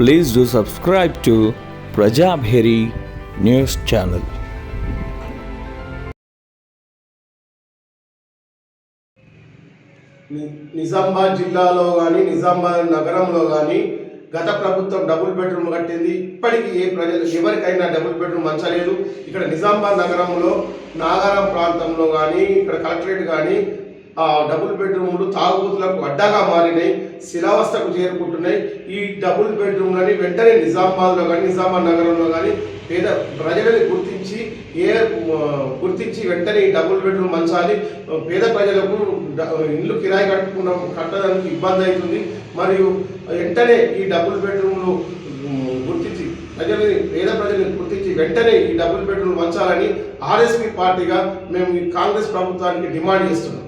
Please do subscribe to Prajabheri news channel. Nizamabad జిల్లాలో కానీ నిజామాబాద్ నగరంలో కానీ గత ప్రభుత్వం డబుల్ బెడ్రూమ్ కట్టింది. ఇప్పటికీ ఏ ప్రజలు ఎవరికైనా డబుల్ బెడ్రూమ్ మంచలేదు ఇక్కడ నిజామాబాద్ నగరంలో నాగారం ప్రాంతంలో కానీ ఇక్కడ కలెక్టరేట్ కానీ డబుల్ బెడ్రూమ్లు తాగుబోతులకు అడ్డాగా మారినాయి శిలావస్థకు చేరుకుంటున్నాయి. ఈ డబుల్ బెడ్రూమ్లని వెంటనే నిజామాబాద్లో కానీ నిజామాబాద్ నగరంలో కానీ పేద ప్రజలని గుర్తించి ఏ గుర్తించి వెంటనే ఈ డబుల్ బెడ్రూమ్ మంచాలి. పేద ప్రజలకు ఇల్లు కిరాయి కట్టుకున్న కట్టడానికి ఇబ్బంది అవుతుంది. మరియు వెంటనే ఈ డబుల్ బెడ్రూమ్లు గుర్తించి ప్రజలని పేద ప్రజలను గుర్తించి వెంటనే ఈ డబుల్ బెడ్రూమ్ మంచాలని ఆర్ఎస్పీ పార్టీగా మేము ఈ కాంగ్రెస్ ప్రభుత్వానికి డిమాండ్ చేస్తున్నాం.